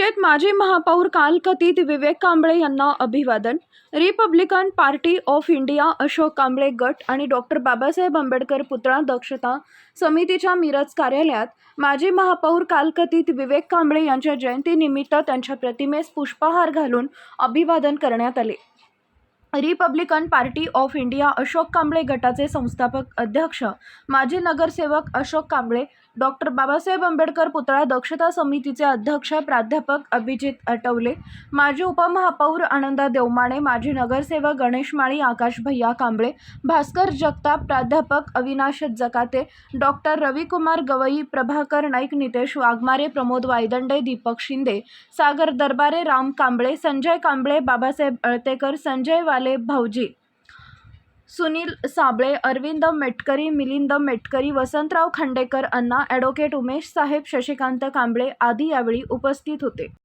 माजी महापौर कालकथित विवेक कांबळे यांना अभिवादन. Republican party of India Ashok Kamble गट आणि डॉक्टर बाबासाहेब आंबेडकर पुतळा दक्षता समितीच्या मिरज कार्यालयात माजी महापौर कालकथित विवेक कांबळे यांच्या जयंतीनिमित्त त्यांच्या प्रतिमेस पुष्पहार घालून अभिवादन करण्यात आले. Republican party of India Ashok Kamble गटाचे संस्थापक अध्यक्ष माजी नगरसेवक अशोक कांबळे डॉक्टर बाबासाहेब आंबेडकर पुतळा दक्षता समितीचे अध्यक्ष प्राध्यापक अभिजित आटवले माजी उपमहापौर आनंदा देवमाणे माजी नगरसेवक गणेश माळी आकाश भैया कांबळे भास्कर जगताप प्राध्यापक अविनाश जकाते डॉक्टर रविकुमार गवई प्रभाकर नाईक नितेश वाघमारे प्रमोद वायदंडे दीपक शिंदे सागर दरबारे राम कांबळे संजय कांबळे बाबासाहेब अळतेकर संजय वाले भाऊजी. सुनील साबळे अरविंद मेटकरी मिलिंद मेटकरी वसंतराव खांडेकर अण्णा ॲडव्होकेट उमेश साहेब शशिकांत कांबळे आदी यावेळी उपस्थित होते.